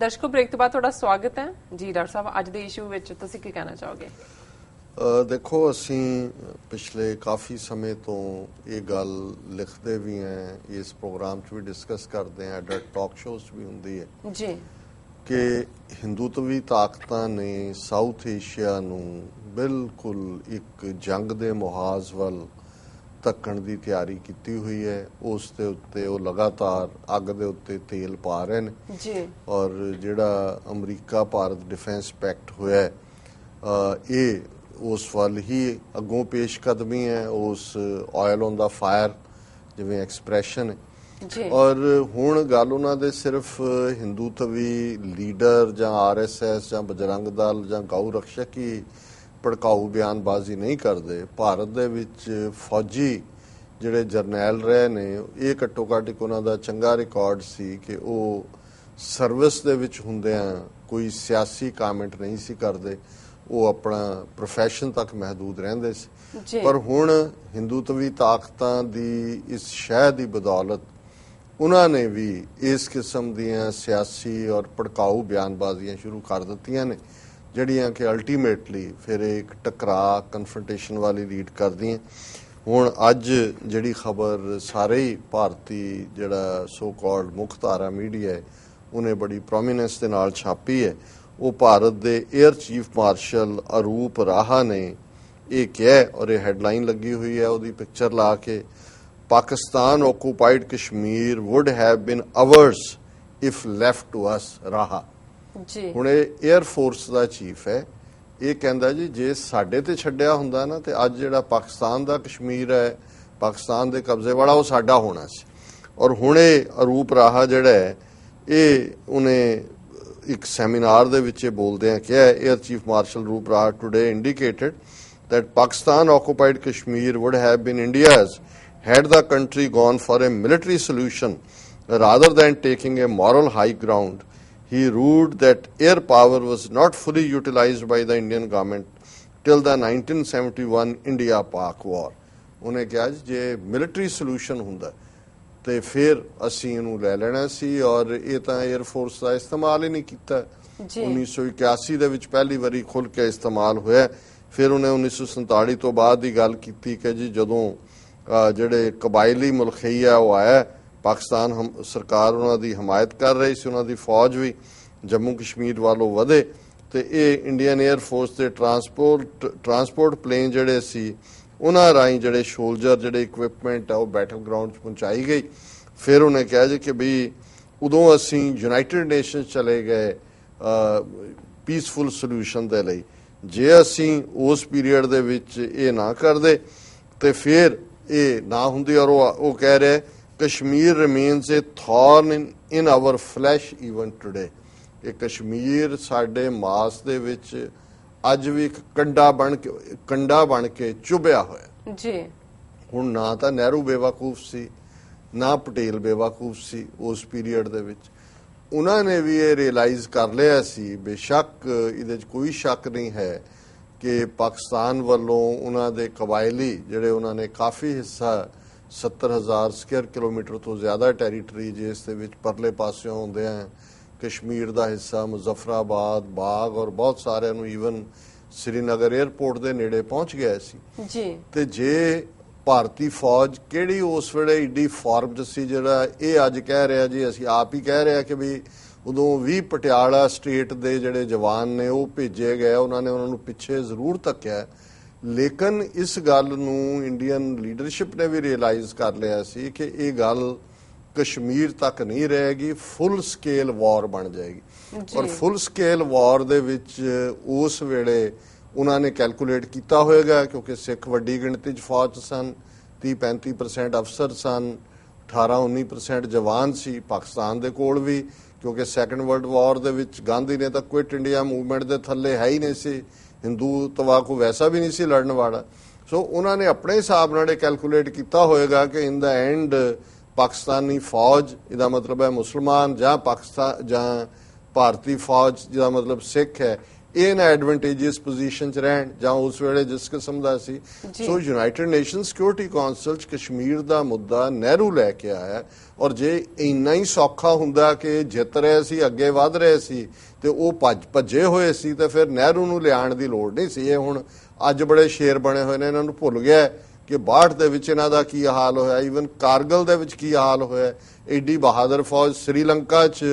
ਦਰਸ਼ਕੋ break ਤੋਂ ਬਾਅਦ ਤੁਹਾਡਾ ਸਵਾਗਤ ਹੈ। ਜੀ ਡਾਕਟਰ ਸਾਹਿਬ ਅੱਜ ਦੇ ਇਸ਼ੂ ਵਿੱਚ ਤੁਸੀਂ ਕੀ ਕਹਿਣਾ ਚਾਹੋਗੇ? ਦੇਖੋ ਅਸੀਂ ਪਿਛਲੇ ਕਾਫੀ ਸਮੇਂ ਤੋਂ ਇਹ ਗੱਲ ਲਿਖਦੇ ਵੀ ਹਾਂ ਇਸ ਪ੍ਰੋਗਰਾਮ 'ਚ ਵੀ ਡਿਸਕਸ ਕਰਦੇ ਹਾਂ ਐਡਲਟ ਟਾਕ ਸ਼ੋਜ਼ ਵੀ ਹੁੰਦੀ ਹੈ। ਜੀ। ਕਿ ਹਿੰਦੂਤਵੀ ਤਾਕਤਾਂ ਨੇ ਸਾਊਥ ਏਸ਼ੀਆ ਨੂੰ ਬਿਲਕੁਲ ਇੱਕ ਜੰਗ ਦੇ ਮੁਹਾਜ਼ ਵੱਲ ਧੱਕਣ ਦੀ ਤਿਆਰੀ ਕੀਤੀ ਹੋਈ ਹੈ। ਉਸ ਦੇ ਉੱਤੇ ਉਹ ਲਗਾਤਾਰ ਅੱਗ ਦੇ ਉੱਤੇ ਤੇਲ ਪਾ ਰਹੇ ਨੇ। ਜੀ। ਔਰ ਜਿਹੜਾ ਅਮਰੀਕਾ ਭਾਰਤ ਡਿਫੈਂਸ ਪੈਕਟ ਹੋਇਆ ਹੈ ਇਹ ਉਸ ਵੱਲ ਹੀ ਅੱਗੋਂ ਪੇਸ਼ ਕਦਮੀ ਹੈ। ਉਸ ਆਇਲ ਔਨ ਦਾ ਫਾਇਰ ਜਿਵੇਂ ਐਕਸਪ੍ਰੈਸ਼ਨ ਹੈ। ਜੀ। ਔਰ ਹੁਣ ਗੱਲ ਉਹਨਾਂ ਦੇ ਸਿਰਫ ਹਿੰਦੂਤਵੀ ਲੀਡਰ ਜਾਂ ਆਰਐਸਐਸ ਜਾਂ ਬਜਰੰਗ ਦਲ ਜਾਂ ਗਊ ਰਕਸ਼ਕ ਹੀ ਭੜਕਾਊ ਬਿਆਨਬਾਜ਼ੀ ਨਹੀਂ ਕਰਦੇ ਭਾਰਤ ਦੇ ਵਿੱਚ ਫੌਜੀ ਜਿਹੜੇ ਜਰਨੈਲ ਰਹੇ ਨੇ ਇਹ ਘੱਟੋ ਘੱਟ ਇੱਕ ਉਹਨਾਂ ਦਾ ਚੰਗਾ ਰਿਕਾਰਡ ਸੀ ਕਿ ਉਹ ਸਰਵਿਸ ਦੇ ਵਿੱਚ ਹੁੰਦਿਆਂ ਕੋਈ ਸਿਆਸੀ ਕਮੈਂਟ ਨਹੀਂ ਸੀ ਕਰਦੇ ਉਹ ਆਪਣਾ ਪ੍ਰੋਫੈਸ਼ਨ ਤੱਕ ਮਹਦੂਦ ਰਹਿੰਦੇ ਸੀ। ਪਰ ਹੁਣ ਹਿੰਦੂਤਵੀ ਤਾਕਤਾਂ ਦੀ ਇਸ ਸ਼ਹਿ ਦੀ ਬਦੌਲਤ ਉਹਨਾਂ ਨੇ ਵੀ ਇਸ ਕਿਸਮ ਦੀਆਂ ਸਿਆਸੀ ਔਰ ਭੜਕਾਊ ਬਿਆਨਬਾਜ਼ੀਆਂ ਸ਼ੁਰੂ ਕਰ ਦਿੱਤੀਆਂ ਨੇ। ਜਿਹੜੀਆਂ ਕਿ ਅਲਟੀਮੇਟਲੀ ਫਿਰ ਇੱਕ ਟਕਰਾਅ ਕਨਫਰੰਟੇਸ਼ਨ ਵਾਲੀ ਲੀਡ ਕਰਦੀਆਂ। ਹੁਣ ਅੱਜ ਜਿਹੜੀ ਖਬਰ ਸਾਰੇ ਹੀ ਭਾਰਤੀ ਜਿਹੜਾ ਸੋ ਕਾਲਡ ਮੁੱਖ ਧਾਰਾ ਮੀਡੀਆ ਹੈ, ਉਹਨੇ ਬੜੀ ਪ੍ਰੋਮਿਨੈਂਸ ਦੇ ਨਾਲ ਛਾਪੀ ਹੈ। ਉਹ ਭਾਰਤ ਦੇ air chief marshal Arup Raha ਨੇ ਇਹ ਕਿਹਾ ਔਰ ਇਹ ਹੈਡਲਾਈਨ ਲੱਗੀ ਹੋਈ ਹੈ ਉਹਦੀ ਪਿਕਚਰ ਲਾ ਕੇ, Pakistan occupied Kashmir would have been ours if left to us Raha. ਜੀ ਹੁਣ ਇਹ 에ਅਰ ਫੋਰਸ ਦਾ ਚੀਫ ਹੈ ਇਹ ਕਹਿੰਦਾ ਜੀ, ਜੇ ਸਾਡੇ ਤੇ ਛੱਡਿਆ ਹੁੰਦਾ ਨਾ, ਤੇ ਅੱਜ ਜਿਹੜਾ ਪਾਕਿਸਤਾਨ ਦਾ ਕਸ਼ਮੀਰ ਹੈ, ਪਾਕਿਸਤਾਨ ਦੇ ਕਬਜ਼ੇ ਵਾਲਾ, ਉਹ ਸਾਡਾ ਹੋਣਾ ਸੀ ਔਰ ਹੁਣ ਇਹ ਅਰੂਪ ਰਾਹਾ ਜਿਹੜਾ ਹੈ, ਇਹ ਉਹਨੇ ਇੱਕ ਸੈਮੀਨਾਰ ਦੇ ਵਿੱਚ ਇਹ ਬੋਲਦੇ ਆ ਕਿਹਾ air chief marshal Rup Raha today indicated that Pakistan occupied Kashmir would have been India's had the country gone for a military solution rather than taking a moral high ground. He ruled that air power was not fully utilized by the Indian government till the 1971 India-Pak war. ਉਹਨੇ ਕਿਹਾ ਜੀ military solution ਹੁੰਦਾ ਤੇ ਫਿਰ ਅਸੀਂ ਇਹਨੂੰ ਲੈ ਲੈਣਾ ਸੀ ਔਰ ਇਹ ਤਾਂ 에ਅਰ ਫੋਰਸ ਦਾ ਇਸਤੇਮਾਲ ਹੀ ਨਹੀਂ ਕੀਤਾ ਜੀ 1981 ਦੇ ਵਿੱਚ ਪਹਿਲੀ ਵਾਰੀ ਖੁੱਲ ਕੇ ਇਸਤੇਮਾਲ ਹੋਇਆ ਫਿਰ ਉਹਨੇ 1947 ਤੋਂ ਬਾਅਦ ਦੀ ਗੱਲ ਕੀਤੀ ਕਿ ਜੀ ਜਦੋਂ ਜਿਹੜੇ ਕਬਾਇਲੀ ਮੁਲਖੀ ਆ ਉਹ ਆਇਆ ਪਾਕਿਸਤਾਨ ਹਮ- ਸਰਕਾਰ ਉਹਨਾਂ ਦੀ ਹਮਾਇਤ ਕਰ ਰਹੀ ਸੀ, ਉਹਨਾਂ ਦੀ ਫੌਜ ਵੀ ਜੰਮੂ ਕਸ਼ਮੀਰ ਵੱਲੋਂ ਵਧੇ। ਤੇ ਇਹ ਇੰਡੀਅਨ 에ਅਰ ਫੋਰਸ ਦੇ ਟਰਾਂਸਪੋਰਟ ਟਰਾਂਸਪੋਰਟ ਪਲੇਨ ਜਿਹੜੇ ਸੀ, ਉਹਨਾਂ ਰਾਹੀਂ ਜਿਹੜੇ ਸ਼ੋਲਜਰ ਜਿਹੜੇ ਇਕਵਿਪਮੈਂਟ ਆ, ਉਹ ਬੈਟਲ ਗਰਾਊਂਡ 'ਚ ਪਹੁੰਚਾਈ ਗਈ। ਫਿਰ ਉਹਨੇ ਕਿਹਾ ਜੀ ਕਿ ਵੀ ਉਦੋਂ ਅਸੀਂ ਯੂਨਾਈਟਿਡ ਨੇਸ਼ਨਸ ਚਲੇ ਗਏ ਪੀਸਫੁਲ ਸੋਲੂਸ਼ਨ ਦੇ ਲਈ। ਜੇ ਅਸੀਂ ਉਸ ਪੀਰੀਅਡ ਦੇ ਵਿੱਚ ਇਹ ਨਾ ਕਰਦੇ, ਤੇ ਫਿਰ ਇਹ ਨਾ ਹੁੰਦੀ ਔਰ ਉਹ ਕਹਿ ਰਿਹਾ Kashmir remains a thorn in in our flesh even today ਇਹ ਕਸ਼ਮੀਰ ਸਾਡੇ ਮਾਸ ਦੇ ਵਿੱਚ ਅੱਜ ਵੀ ਇੱਕ ਕੰਡਾ ਬਣ ਕੇ ਕੰਡਾ ਬਣ ਕੇ ਚੁਭਿਆ ਹੋਇਆ। ਜੀ। ਹੁਣ ਨਾ ਤਾਂ ਨਹਿਰੂ ਬੇਵਕੂਫ ਸੀ ਨਾ ਪਟੇਲ ਬੇਵਕੂਫ ਸੀ ਉਸ ਪੀਰੀਅਡ ਦੇ ਵਿੱਚ। ਉਹਨਾਂ ਨੇ ਵੀ ਇਹ ਰਿਅਲਾਈਜ਼ ਕਰ ਲਿਆ ਸੀ ਬੇਸ਼ੱਕ ਇਹਦੇ 'ਚ ਕੋਈ ਸ਼ੱਕ ਨਹੀਂ ਹੈ ਕਿ ਪਾਕਿਸਤਾਨ ਵੱਲੋਂ ਉਹਨਾਂ ਦੇ ਕਬਾਇਲੀ ਜਿਹੜੇ ਉਹਨਾਂ ਨੇ ਕਾਫੀ ਹਿੱਸਾ 70000 ਸਕੁਅਰ ਕਿਲੋਮੀਟਰ ਤੋਂ ਜ਼ਿਆਦਾ ਟੈਰੀਟਰੀ ਜਿਸ ਦੇ ਵਿੱਚ ਪਰਲੇ ਪਾਸਿਓਂ ਆਉਂਦੇ ਆ ਕਸ਼ਮੀਰ ਦਾ ਹਿੱਸਾ ਮੁਜ਼ੱਫਰਾਬਾਦ ਬਾਗ ਔਰ ਬਹੁਤ ਸਾਰਿਆਂ ਨੂੰ ਈਵਨ ਸ੍ਰੀਨਗਰ 에ਅਰਪੋਰਟ ਦੇ ਨੇੜੇ ਪਹੁੰਚ ਗਿਆ ਸੀ। ਜੀ। ਤੇ ਜੇ ਭਾਰਤੀ ਫੌਜ ਕਿਹੜੀ ਉਸ ਵੇਲੇ ਈਡੀ ਫਾਰਮਡ ਸੀ ਜਿਹੜਾ ਇਹ ਅੱਜ ਕਹਿ ਰਿਹਾ ਜੀ ਅਸੀਂ ਆਪ ਹੀ ਕਹਿ ਰਿਹਾ ਕਿ ਵੀ ਉਦੋਂ ਵੀ ਪਟਿਆਲਾ ਸਟੇਟ ਦੇ ਜਿਹੜੇ ਜਵਾਨ ਨੇ ਉਹ ਭੇਜੇ ਗਏ ਉਹਨਾਂ ਨੇ ਉਹਨਾਂ ਨੂੰ ਪਿੱਛੇ ਜ਼ਰੂਰ ਧੱਕਿਆ। ਲੇਕਿਨ ਇਸ ਗੱਲ ਨੂੰ ਇੰਡੀਅਨ ਲੀਡਰਸ਼ਿਪ ਨੇ ਵੀ ਰਿਅਲਾਈਜ਼ ਕਰ ਲਿਆ ਸੀ ਕਿ ਇਹ ਗੱਲ ਕਸ਼ਮੀਰ ਤੱਕ ਨਹੀਂ ਰਹੇਗੀ ਫੁੱਲ ਸਕੇਲ ਵਾਰ ਬਣ ਜਾਏਗੀ। ਔਰ ਫੁੱਲ ਸਕੇਲ ਵਾਰ ਦੇ ਵਿੱਚ ਉਸ ਵੇਲੇ ਉਹਨਾਂ ਨੇ ਕੈਲਕੂਲੇਟ ਕੀਤਾ ਹੋਵੇਗਾ ਕਿਉਂਕਿ ਸਿੱਖ ਵੱਡੀ ਗਿਣਤੀ 'ਚ ਫੌਜ ਸਨ 30-35% ਅਫਸਰ ਸਨ 18-19% ਜਵਾਨ ਸੀ ਪਾਕਿਸਤਾਨ ਦੇ ਕੋਲ ਵੀ ਕਿਉਂਕਿ ਸੈਕੰਡ ਵਰਲਡ ਵਾਰ ਦੇ ਵਿੱਚ ਗਾਂਧੀ ਨੇ ਤਾਂ ਕੁਇਟ ਇੰਡੀਆ ਮੂਵਮੈਂਟ ਦੇ ਥੱਲੇ ਹੈ ਹੀ ਨਹੀਂ ਸੀ ਹਿੰਦੂ ਤਵਾ ਕੋ ਵੈਸਾ ਵੀ ਨਹੀਂ ਸੀ ਲੜਨ ਵਾਲਾ। ਸੋ ਉਹਨਾਂ ਨੇ ਆਪਣੇ ਹਿਸਾਬ ਨਾਲ ਇਹ ਕੈਲਕੂਲੇਟ ਕੀਤਾ ਹੋਵੇਗਾ ਕਿ ਇਨ ਦਾ ਐਂਡ ਪਾਕਿਸਤਾਨੀ ਫੌਜ, ਇਹਦਾ ਮਤਲਬ ਹੈ ਮੁਸਲਮਾਨ ਜਾਂ ਪਾਕਿਸਤਾਨ ਜਾਂ ਭਾਰਤੀ ਫੌਜ, ਜਿਹਦਾ ਮਤਲਬ ਸਿੱਖ ਹੈ ਇਹ ਨਾ ਐਡਵਾਂਟੇਜੀਅਸ ਪੋਜੀਸ਼ਨ 'ਚ ਰਹਿਣ ਜਾਂ ਉਸ ਵੇਲੇ ਜਿਸ ਕਿਸਮ ਦਾ ਸੀ। So United Nation Security Council 'ਚ ਕਸ਼ਮੀਰ ਦਾ ਮੁੱਦਾ ਨਹਿਰੂ ਲੈ ਕੇ ਆਇਆ ਔਰ ਜੇ ਇੰਨਾ ਹੀ ਸੌਖਾ ਹੁੰਦਾ ਕਿ ਜਿੱਤ ਰਹੇ ਸੀ ਅੱਗੇ ਵਧ ਰਹੇ ਸੀ ਤੇ ਉਹ ਭੱਜ ਭੱਜੇ ਹੋਏ ਸੀ ਤੇ ਫਿਰ ਨਹਿਰੂ ਨੂੰ ਲਿਆਉਣ ਦੀ ਲੋੜ ਨਹੀਂ ਸੀ। ਇਹ ਹੁਣ ਅੱਜ ਬੜੇ ਸ਼ੇਰ ਬਣੇ ਹੋਏ ਨੇ ਇਹਨਾਂ ਨੂੰ ਭੁੱਲ ਗਿਆ ਕਿ 62 ਦੇ ਵਿੱਚ ਇਹਨਾਂ ਦਾ ਕੀ ਹਾਲ ਹੋਇਆ ਈਵਨ ਕਾਰਗਲ ਦੇ ਵਿੱਚ ਕੀ ਹਾਲ ਹੋਇਆ। ਏਡੀ ਬਹਾਦਰ ਫੌਜ ਸ੍ਰੀਲੰਕਾ 'ਚ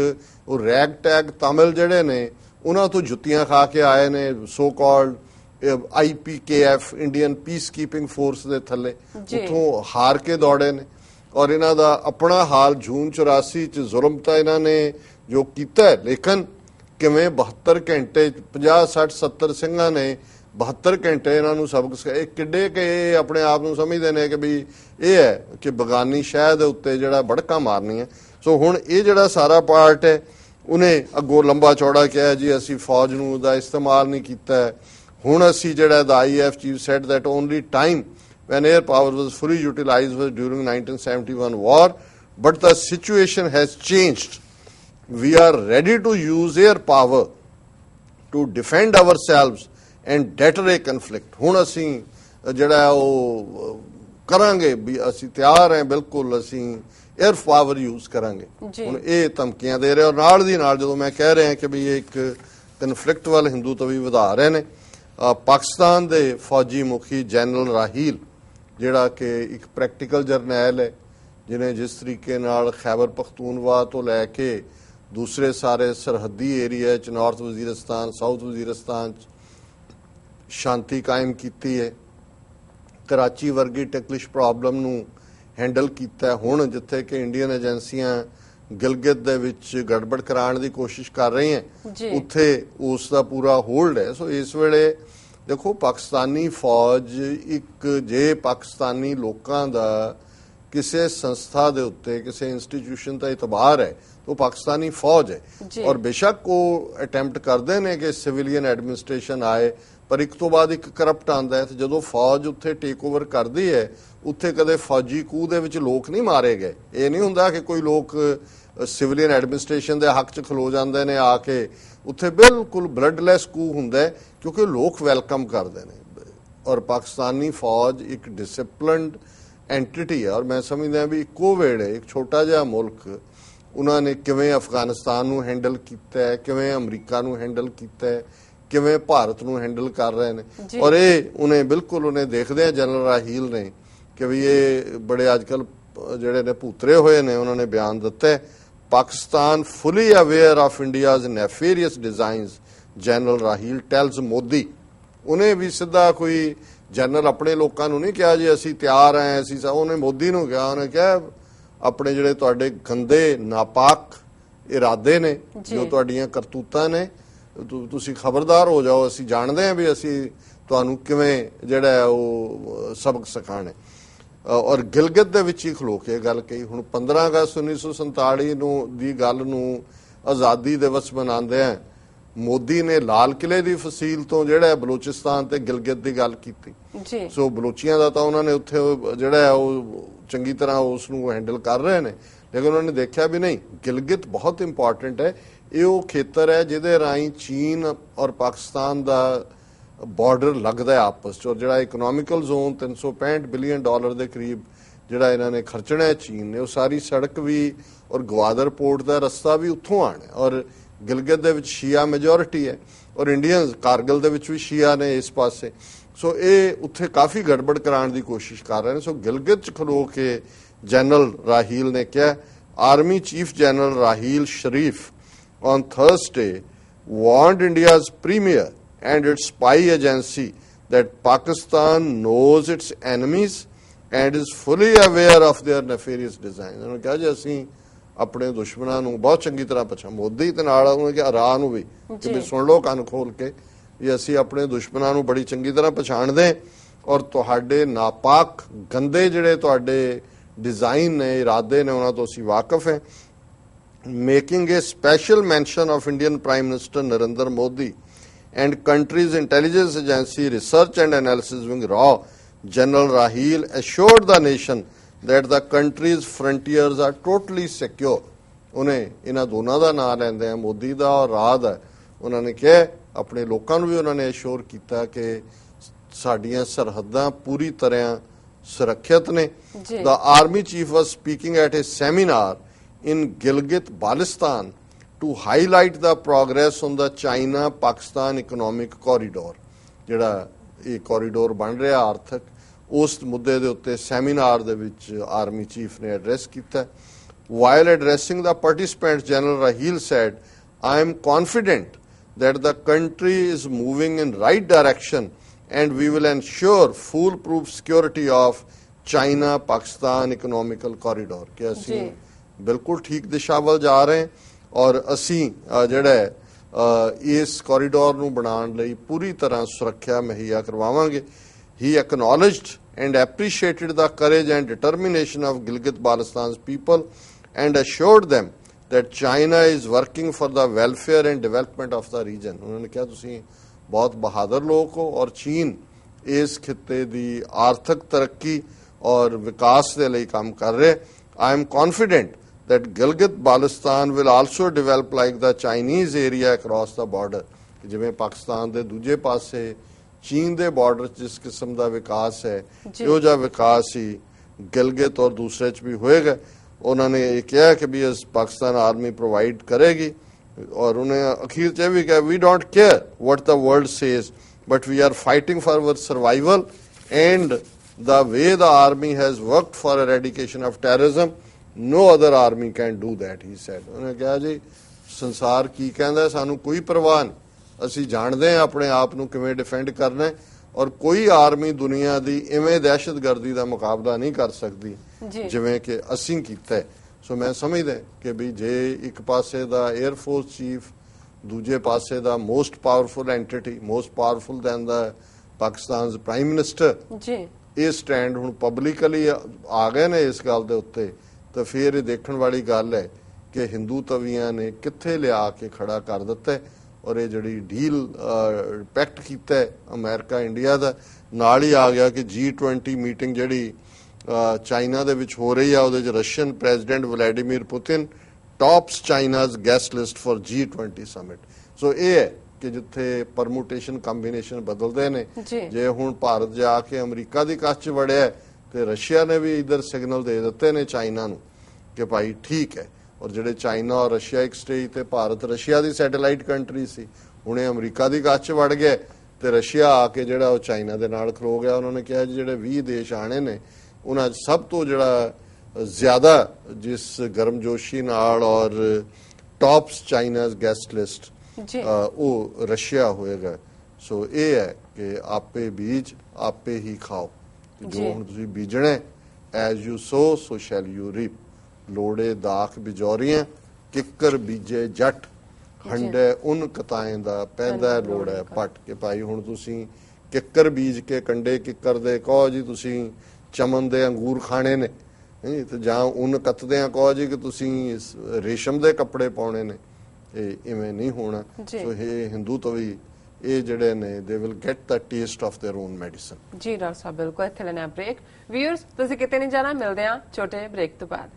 ਉਹ ਰੈਗ ਟੈਗ ਤਮਿਲ ਜਿਹੜੇ ਨੇ ਉਹਨਾਂ ਤੋਂ ਜੁੱਤੀਆਂ ਖਾ ਕੇ ਆਏ ਨੇ so called IPKF Indian peace keeping force ਦੇ ਥੱਲੇ। ਉੱਥੋਂ ਹਾਰ ਕੇ ਦੌੜੇ ਨੇ। ਔਰ ਇਹਨਾਂ ਦਾ ਆਪਣਾ ਹਾਲ ਜੂਨ 84 ਚ ਜ਼ੁਲਮ ਤਾਂ ਇਹਨਾਂ ਨੇ ਜੋ ਕੀਤਾ ਲੇਕਿਨ ਕਿਵੇਂ 72 ਘੰਟੇ 50 60 70 ਸਿੰਘਾਂ ਨੇ 72 ਘੰਟੇ ਇਹਨਾਂ ਨੂੰ ਸਬਕ ਇਹ ਕਿੱਡੇ ਕਿ ਆਪਣੇ ਆਪ ਨੂੰ ਸਮਝਦੇ ਨੇ ਕਿ ਵੀ ਇਹ ਹੈ ਕਿ ਬਗਾਨੀ ਸ਼ਹਿਰ ਦੇ ਉੱਤੇ ਜਿਹੜਾ ਬੜਕਾ ਮਾਰਨੀ ਹੈ ਸੋ ਹੁਣ ਇਹ ਜਿਹੜਾ ਸਾਰਾ ਪਾਰਟ ਹੈ ਉਹਨੇ ਅੱਗੋਂ ਲੰਬਾ ਚੌੜਾ ਕਿਹਾ ਜੀ ਅਸੀਂ ਫੌਜ ਨੂੰ ਦਾ ਇਸਤੇਮਾਲ ਨਹੀਂ ਕੀਤਾ ਹੈ। ਹੁਣ ਅਸੀਂ ਜਿਹੜਾ ਦਾ IAF chief said that only time when air power was fully utilized was during 1971 war but the situation has changed we are ready to use air power to defend ourselves and deter a conflict ਹੁਣ ਅਸੀਂ ਅ, ਜਿਹੜਾ ਹੈ ਉਹ ਅ, ਕਰਾਂਗੇ ਵੀ ਅਸੀਂ ਤਿਆਰ ਹਾਂ ਬਿਲਕੁਲ ਅਸੀਂ 에ਅਰ ਪਾਵਰ ਯੂਜ਼ ਕਰਾਂਗੇ। ਹੁਣ ਇਹ ਧਮਕੀਆਂ ਦੇ ਰਹੇ ਔਰ ਨਾਲ ਦੀ ਨਾਲ ਜਦੋਂ ਮੈਂ ਕਹਿ ਰਿਹਾ ਕਿ ਵੀ ਇਹ ਇੱਕ ਕਨਫਲਿਕਟ ਵੱਲ ਹਿੰਦੂ ਤਵੀ ਵਧਾ ਰਹੇ ਨੇ ਪਾਕਿਸਤਾਨ ਦੇ ਫੌਜੀ ਮੁਖੀ ਜਨਰਲ ਰਾਹੀਲ ਜਿਹੜਾ ਕਿ ਇੱਕ ਪ੍ਰੈਕਟੀਕਲ ਜਰਨੈਲ ਹੈ ਜਿਨੇ ਜਿਸ ਤਰੀਕੇ ਨਾਲ ਖੈਬਰ ਪਖਤੂਨਵਾ ਤੋਂ ਲੈ ਕੇ ਦੂਸਰੇ ਸਾਰੇ ਸਰਹੱਦੀ ਏਰੀਆ ਚ ਨਾਰਥ ਵਜ਼ੀਰਸਤਾਨ ਸਾਊਥ ਵਜ਼ੀਰਸਤਾਨ ਚ ਸ਼ਾਂਤੀ ਕਾਇਮ ਕੀਤੀ ਹੈ ਕਰਾਚੀ ਵਰਗੀ ਟੈਕਲਿਸ਼ ਪ੍ਰੋਬਲਮ ਨੂੰ ਹੈਂਡਲ ਕੀਤਾ। ਹੁਣ ਜਿੱਥੇ ਕਿ ਇੰਡੀਅਨ ਏਜੰਸੀਆਂ ਗਿਲਗਿਤ ਦੇ ਵਿੱਚ ਗੜਬੜ ਕਰਾਉਣ ਦੀ ਕੋਸ਼ਿਸ਼ ਕਰ ਰਹੀਆਂ। ਉੱਥੇ ਉਸ ਦਾ ਪੂਰਾ ਹੋਲਡ ਹੈ ਸੋ ਇਸ ਵੇਲੇ ਦੇਖੋ ਪਾਕਿਸਤਾਨੀ ਫੌਜ ਇੱਕ ਜੇ ਪਾਕਿਸਤਾਨੀ ਲੋਕਾਂ ਦਾ ਕਿਸੇ ਸੰਸਥਾ ਦੇ ਉੱਤੇ ਕਿਸੇ ਇੰਸਟੀਟਿਊਸ਼ਨ ਦਾ ਇਤਬਾਰ ਹੈ ਉਹ ਪਾਕਿਸਤਾਨੀ ਫੌਜ ਹੈ। ਔਰ ਬੇਸ਼ੱਕ ਉਹ ਅਟੈਂਪਟ ਕਰਦੇ ਨੇ ਕਿ ਸਿਵਿਲੀਅਨ ਐਡਮਿਨਿਸਟ੍ਰੇਸ਼ਨ ਆਏ ਪਰ ਇੱਕ ਤੋਂ ਬਾਅਦ ਇੱਕ ਕਰਪਟ ਆਂਦਾ ਹੈ ਤੇ ਜਦੋਂ ਫੌਜ ਉੱਥੇ ਟੇਕ ਓਵਰ ਕਰਦੀ ਹੈ ਉੱਥੇ ਕਦੇ ਫੌਜੀ ਕੂ ਦੇ ਵਿੱਚ ਲੋਕ ਨਹੀਂ ਮਾਰੇ ਗਏ। ਇਹ ਨਹੀਂ ਹੁੰਦਾ ਕਿ ਕੋਈ ਲੋਕ ਸਿਵਿਲੀਅਨ ਐਡਮਿਨਿਸਟ੍ਰੇਸ਼ਨ ਦੇ ਹੱਕ 'ਚ ਖਲੋ ਜਾਂਦੇ ਨੇ ਆ ਕੇ ਉੱਥੇ ਬਿਲਕੁਲ ਬਲੱਡਲੈਸ ਕੂ ਹੁੰਦਾ ਕਿਉਂਕਿ ਲੋਕ ਵੈਲਕਮ ਕਰਦੇ ਨੇ। ਔਰ ਪਾਕਿਸਤਾਨੀ ਫੌਜ ਇੱਕ ਡਿਸਪਲਿਨਡ ਐਂਟੀਟੀ ਹੈ। ਔਰ ਮੈਂ ਸਮਝਦਾ ਵੀ ਇੱਕੋ ਵੇਲੇ ਇੱਕ ਛੋਟਾ ਜਿਹਾ ਮੁਲਕ ਉਹਨਾਂ ਨੇ ਕਿਵੇਂ ਅਫਗਾਨਿਸਤਾਨ ਨੂੰ ਹੈਂਡਲ ਕੀਤਾ ਹੈ ਕਿਵੇਂ ਅਮਰੀਕਾ ਨੂੰ ਹੈਂਡਲ ਕੀਤਾ ਹੈ ਕਿਵੇਂ ਭਾਰਤ ਨੂੰ ਹੈਂਡਲ ਕਰ ਰਹੇ ਨੇ। ਔਰ ਇਹ ਉਹਨੇ ਬਿਲਕੁਲ ਉਹਨੇ ਦੇਖਦੇ ਆ ਜਨਰਲ ਰਾਹੀਲ ਨੇ ਕਿ ਵੀ ਇਹ ਬੜੇ ਅੱਜਕੱਲ ਜਿਹੜੇ ਨੇ ਭੂਤਰੇ ਹੋਏ ਨੇ ਉਹਨਾਂ ਨੇ ਬਿਆਨ ਦਿੱਤਾ। Pakistan fully aware of India's nefarious designs General Raheel tells Modi ਉਹਨੇ ਵੀ ਸਿੱਧਾ ਕੋਈ ਜਨਰਲ ਆਪਣੇ ਲੋਕਾਂ ਨੂੰ ਨਹੀਂ ਕਿਹਾ ਜੀ ਅਸੀਂ ਤਿਆਰ ਆਂ ਅਸੀਂ ਉਹਨੇ ਮੋਦੀ ਨੂੰ ਕਿਹਾ ਉਹਨੇ ਕਿਹਾ ਆਪਣੇ ਜਿਹੜੇ ਤੁਹਾਡੇ ਗੰਦੇ ਨਾਪਾਕ ਇਰਾਦੇ ਨੇ ਜੀ। ਤੁਹਾਡੀਆਂ ਕਰਤੂਤਾਂ ਨੇ ਤੁਸੀਂ ਖਬਰਦਾਰ ਹੋ ਜਾਓ ਅਸੀਂ ਜਾਣਦੇ ਹਾਂ ਵੀ ਅਸੀਂ ਤੁਹਾਨੂੰ ਕਿਵੇਂ ਜਿਹੜਾ ਉਹ ਸਬਕ ਸਿਖਾਣੇ ਔਰ ਗਿਲਗਿਤ ਦੇ ਵਿੱਚ ਹੀ ਖਲੋ ਕੇ ਇਹ ਗੱਲ ਕਹੀ। ਹੁਣ 15 ਅਗਸਤ 1947 ਨੂੰ ਦੀ ਗੱਲ ਨੂੰ ਆਜ਼ਾਦੀ ਦਿਵਸ ਮਨਾਉਂਦੇ ਆ। ਮੋਦੀ ਨੇ ਲਾਲ ਕਿਲੇ ਦੀ ਫਸੀਲ ਤੋਂ ਜਿਹੜਾ ਬਲੂਚਿਸਤਾਨ ਤੇ ਗਿਲਗਿਤ ਦੀ ਗੱਲ ਕੀਤੀ। ਜੀ। ਸੋ ਬਲੋਚੀਆਂ ਦਾ ਤਾਂ ਉਹਨਾਂ ਨੇ ਉੱਥੇ ਜਿਹੜਾ ਉਹ ਚੰਗੀ ਤਰ੍ਹਾਂ ਉਸ ਨੂੰ ਹੈਂਡਲ ਕਰ ਰਹੇ ਨੇ। ਲੇਕਿਨ ਉਹਨਾਂ ਨੇ ਦੇਖਿਆ ਵੀ ਨਹੀਂ ਗਿਲਗਿਤ ਬਹੁਤ ਇੰਪੋਰਟੈਂਟ ਹੈ। ਇਹ ਉਹ ਖੇਤਰ ਹੈ ਜਿਹਦੇ ਰਾਹੀਂ ਚੀਨ ਔਰ ਪਾਕਿਸਤਾਨ ਦਾ ਬਾਰਡਰ ਲੱਗਦਾ ਹੈ ਆਪਸ ਚ ਔਰ ਜਿਹੜਾ ਇਕਨੋਮਿਕਲ ਜ਼ੋਨ 365 ਬਿਲੀਅਨ ਡਾਲਰ ਦੇ ਕਰੀਬ ਜਿਹੜਾ ਇਹਨਾਂ ਨੇ ਖਰਚਣਾ ਹੈ ਚੀਨ ਨੇ, ਉਹ ਸਾਰੀ ਸੜਕ ਵੀ ਔਰ ਗਵਾਦਰ ਪੋਰਟ ਦਾ ਰਸਤਾ ਵੀ ਉੱਥੋਂ ਆਣਾ ਔਰ ਗਿਲਗਤ ਦੇ ਵਿੱਚ ਸ਼ੀਆ ਮੈਜੋਰਿਟੀ ਹੈ ਔਰ ਇੰਡੀਅਨਸ ਕਾਰਗਿਲ ਦੇ ਵਿੱਚ ਵੀ ਸ਼ੀਆ ਨੇ ਇਸ ਪਾਸੇ। ਸੋ ਇਹ ਉੱਥੇ ਕਾਫੀ ਗੜਬੜ ਕਰਾਉਣ ਦੀ ਕੋਸ਼ਿਸ਼ ਕਰ ਰਹੇ ਨੇ। ਸੋ ਗਿਲਗਿਤ ਚ ਖਲੋ ਕੇ ਜਨਰਲ ਰਾਹੀਲ ਨੇ ਕਿਹਾ army chief General Raheel Sharif on Thursday warned India's premier and its spy agency that Pakistan knows its enemies and is fully aware of their nefarious designs. ਉਹਨਾਂ ਕਿਹਾ ਜੀ ਅਸੀਂ ਆਪਣੇ ਦੁਸ਼ਮਣਾਂ ਨੂੰ ਬਹੁਤ ਚੰਗੀ ਤਰ੍ਹਾਂ ਪਛਾਣ ਮੋਦੀ ਤੇ ਨਾਲ ਉਹਨੇ ਕਿਹਾ ਰਾਹ ਨੂੰ ਵੀ ਕਿ ਵੀ। ਸੁਣ ਲਓ ਕੰਨ ਖੋਲ ਕੇ ਵੀ ਅਸੀਂ ਆਪਣੇ ਦੁਸ਼ਮਣਾਂ ਨੂੰ ਬੜੀ ਚੰਗੀ ਤਰ੍ਹਾਂ ਪਛਾਣਦੇ ਔਰ ਤੁਹਾਡੇ ਨਾਪਾਕ ਗੰਦੇ ਜਿਹੜੇ ਤੁਹਾਡੇ ਡਿਜ਼ਾਈਨ ਨੇ ਇਰਾਦੇ ਨੇ ਉਹਨਾਂ ਤੋਂ ਅਸੀਂ ਵਾਕਿਫ ਹਾਂ making a special mention of Indian Prime Minister Narendra Modi and country's intelligence agency research and analysis wing RAW, General Rahil assured the nation that the country's frontiers are totally secure. ਉਹਨੇ ਇਹਨਾਂ ਦੋਨਾਂ ਦਾ ਨਾਮ ਲੈਂਦੇ ਆ ਮੋਦੀ ਦਾ ਔਰ ਰਾਹ ਦਾ ਉਹਨਾਂ ਨੇ ਕਿਹਾ ਆਪਣੇ ਲੋਕਾਂ ਨੂੰ ਵੀ ਉਹਨਾਂ ਨੇ ਅਸ਼ੋਰ ਕੀਤਾ ਕਿ ਸਾਡੀਆਂ ਸਰਹੱਦਾਂ ਪੂਰੀ ਤਰ੍ਹਾਂ ਸੁਰੱਖਿਅਤ ਨੇ। The army chief was speaking at a seminar in Gilgit, Baltistan to highlight the progress on the China-Pakistan economic corridor. ਜਿਹੜਾ ਇਹ ਕੋਰੀਡੋਰ ਬਣ ਰਿਹਾ ਆਰਥਿਕ ਉਸ ਮੁੱਦੇ ਦੇ ਉੱਤੇ ਸੈਮੀਨਾਰ ਦੇ ਵਿੱਚ ਆਰਮੀ ਚੀਫ ਨੇ ਐਡਰੈਸ ਕੀਤਾ while addressing the participants general rahil said i am confident that the country is moving in right direction and we will ensure foolproof security of china pakistan economical corridor ਕਿ ਅਸੀਂ। ਬਿਲਕੁਲ ਠੀਕ ਦਿਸ਼ਾ ਵੱਲ ਜਾ ਰਹੇ ਹਾਂ ਔਰ ਅਸੀਂ ਜਿਹੜਾ ਇਸ ਕੋਰੀਡੋਰ ਨੂੰ ਬਣਾਉਣ ਲਈ ਪੂਰੀ ਤਰ੍ਹਾਂ ਸੁਰੱਖਿਆ ਮਹੱਈਆ ਕਰਵਾਵਾਂਗੇ ਹੀ acknowledged and appreciated the courage and determination of Gilgit Baltistan's people and assured them that China is working for the welfare and development of the region ਉਹਨਾਂ ਕਿਹਾ ਤੁਸੀਂ ਬਹੁਤ ਬਹਾਦਰ ਲੋਕ ਹੋ ਔਰ ਚੀਨ ਇਸ ਖਿੱਤੇ ਦੀ ਆਰਥਿਕ ਤਰੱਕੀ ਔਰ ਵਿਕਾਸ ਦੇ ਲਈ ਕੰਮ ਕਰ ਰਿਹਾ I am confident that Gilgit Baltistan will also develop like the Chinese area across the border. ਜਿਵੇਂ ਪਾਕਿਸਤਾਨ ਦੇ ਦੂਜੇ ਪਾਸੇ ਚੀਨ ਦੇ ਬਾਰਡਰ 'ਚ ਜਿਸ ਕਿਸਮ ਦਾ ਵਿਕਾਸ ਹੈ। ਇਹੋ ਜਿਹਾ ਵਿਕਾਸ ਹੀ ਗਿਲਗਿਤ ਔਰ ਦੂਸਰੇ 'ਚ ਵੀ ਹੋਏਗਾ। ਉਹਨਾਂ ਨੇ ਇਹ ਕਿਹਾ ਕਿ ਵੀ ਇਸ ਪਾਕਿਸਤਾਨ ਆਰਮੀ ਪ੍ਰੋਵਾਈਡ ਕਰੇਗੀ। ਔਰ ਉਹਨੇ ਅਖੀਰ 'ਚ ਵੀ ਕਿਹਾ we don't care what the world says but we are fighting for our survival and the way the army has worked for eradication of terrorism no other army can do that he said. ਉਹਨੇ ਕਿਹਾ ਜੀ ਸੰਸਾਰ ਕੀ ਕਹਿੰਦਾ ਹੈ, ਸਾਨੂੰ ਕੋਈ ਪਰਵਾਹ ਨਹੀਂ ਅਸੀਂ ਜਾਣਦੇ ਹਾਂ ਆਪਣੇ ਆਪ ਨੂੰ ਕਿਵੇਂ ਡਿਫੈਂਡ ਕਰਨਾ ਹੈ ਔਰ ਕੋਈ ਆਰਮੀ ਦੁਨੀਆ ਦੀ ਇਵੇਂ ਦਹਿਸ਼ਤਗਰਦੀ ਦਾ ਮੁਕਾਬਲਾ ਨਹੀਂ ਕਰ ਸਕਦੀ। ਜਿਵੇਂ ਕਿ ਅਸੀਂ ਕੀਤਾ ਹੈ। ਸੋ ਮੈਂ ਸਮਝਦਾ ਕਿ ਵੀ ਜੇ ਇੱਕ ਪਾਸੇ ਦਾ 에ਅਰ ਫੋਰਸ ਚੀਫ ਦੂਜੇ ਪਾਸੇ the most powerful entity most powerful than the Pakistan's prime minister ਜੀ ਇਹ ਸਟੈਂਡ ਹੁਣ ਪਬਲਿਕਲੀ ਆ ਗਏ ਨੇ ਇਸ ਗੱਲ ਦੇ ਉੱਤੇ। ਤਾਂ ਫਿਰ ਇਹ ਦੇਖਣ ਵਾਲੀ ਗੱਲ ਹੈ ਕਿ ਹਿੰਦੂ ਤਵੀਆਂ ਨੇ ਕਿੱਥੇ ਲਿਆ ਕੇ ਖੜਾ ਕਰ ਦਿੱਤਾ ਔਰ ਇਹ ਜਿਹੜੀ ਡੀਲ ਪੈਕਟ ਕੀਤਾ ਹੈ ਅਮਰੀਕਾ ਇੰਡੀਆ ਦਾ ਨਾਲ ਹੀ ਆ ਗਿਆ ਕਿ G20 ਮੀਟਿੰਗ ਜਿਹੜੀ ਚਾਈਨਾ ਦੇ ਵਿੱਚ ਹੋ ਰਹੀ ਆ ਉਹਦੇ ਚ Russian president Vladimir Putin tops China's guest list for G20 summit so ਇਹ ਹੈ ਕਿ ਜਿੱਥੇ ਪਰਮੂਟੇਸ਼ਨ ਕੰਬੀਨੇਸ਼ਨ ਬਦਲਦੇ ਨੇ ਜੀ। ਹੁਣ ਭਾਰਤ ਜਾ ਕੇ ਅਮਰੀਕਾ ਦੀ ਕੱਛ 'ਚ ਵੜਿਆ ਤੇ ਰਸ਼ੀਆ ਨੇ ਵੀ ਇਧਰ ਸਿਗਨਲ ਦੇ ਦਿੱਤੇ ਨੇ ਚਾਈਨਾ ਨੂੰ ਕਿ ਭਾਈ ਠੀਕ ਹੈ। ਔਰ ਜਿਹੜੇ ਚਾਈਨਾ ਔਰ ਰਸ਼ੀਆ ਇੱਕ ਸਟੇਜ ਤੇ ਭਾਰਤ ਰਸ਼ੀਆ ਦੀ ਸੈਟੇਲਾਈਟ ਕੰਟਰੀ ਸੀ ਹੁਣੇ ਅਮਰੀਕਾ ਦੀ ਕੱਛ 'ਚ ਵੜ ਗਏ ਤੇ ਰਸ਼ੀਆ ਆ ਕੇ ਜਿਹੜਾ ਉਹ ਚਾਈਨਾ ਦੇ ਨਾਲ ਖਲੋ ਗਿਆ। ਉਹਨਾਂ ਨੇ ਕਿਹਾ ਜੀ ਜਿਹੜੇ 20 ਦੇਸ਼ ਆਣੇ ਨੇ ਉਹਨਾਂ 'ਚ ਸਭ ਤੋਂ ਜਿਹੜਾ ਜ਼ਿਆਦਾ ਜਿਸ ਗਰਮਜੋਸ਼ੀ ਨਾਲ ਔਰ ਟਾਪਸ ਚਾਈਨਾਜ਼ ਗੈਸਟ ਲਿਸਟ ਉਹ ਰਸ਼ੀਆ ਹੋਏਗਾ। ਸੋ ਇਹ ਹੈ ਕਿ ਆਪੇ ਬੀਜ ਆਪੇ ਹੀ ਖਾਓ। ਜੋ ਜੀ। ਹੁਣ ਤੁਸੀਂ ਬੀਜਣਾ as you sow so shall you reap ਲੋੜੇ ਦਾਖ ਬਿਜੋਰੀਆਂ ਕਿੱਕਰ ਬੀਜੇ ਜੱਟ। ਹੰਡੇ ਉਨ ਕਤਾਏ ਦਾ ਪੈਂਦਾ ਲੋੜ ਪੱਟ ਕੇ। ਭਾਈ ਹੁਣ ਤੁਸੀਂ ਕਿੱਕਰ ਬੀਜ ਕੇ ਕੰਡੇ ਕਿੱਕਰ ਦੇ ਕਹੋ ਜੀ ਤੁਸੀਂ ਚਮਨ ਦੇ ਅੰਗੂਰ ਖਾਣੇ ਨੇ। ਨਹੀਂ ਤੇ ਜਾਂ ਉਨ ਕੱਤਦੇ ਆ ਕਹੋ ਜੀ ਕਿ ਤੁਸੀਂ ਰੇਸ਼ਮ ਦੇ ਕੱਪੜੇ ਪਾਉਣੇ ਨੇ। ਇਹ ਇਵੇਂ ਨਹੀਂ ਹੋਣਾ। ਸੋ ਇਹ ਹਿੰਦੂ ਤੋਂ ਵੀ ਇਹ ਜਿਹੜੇ ਨੇ they will get the taste of their own medicine ਜੀ ਡਾਕਟਰ ਸਾਹਿਬ ਬਿਲਕੁਲ ਇੱਥੇ ਲੈਣਾ ਬ੍ਰੇਕ ਵੀਅਰਸ ਤੁਸੀਂ ਕਿਤੇ ਨਹੀਂ ਜਾਣਾ ਮਿਲਦੇ ਆ ਛੋਟੇ ਬ੍ਰੇਕ ਤੋਂ ਬਾਅਦ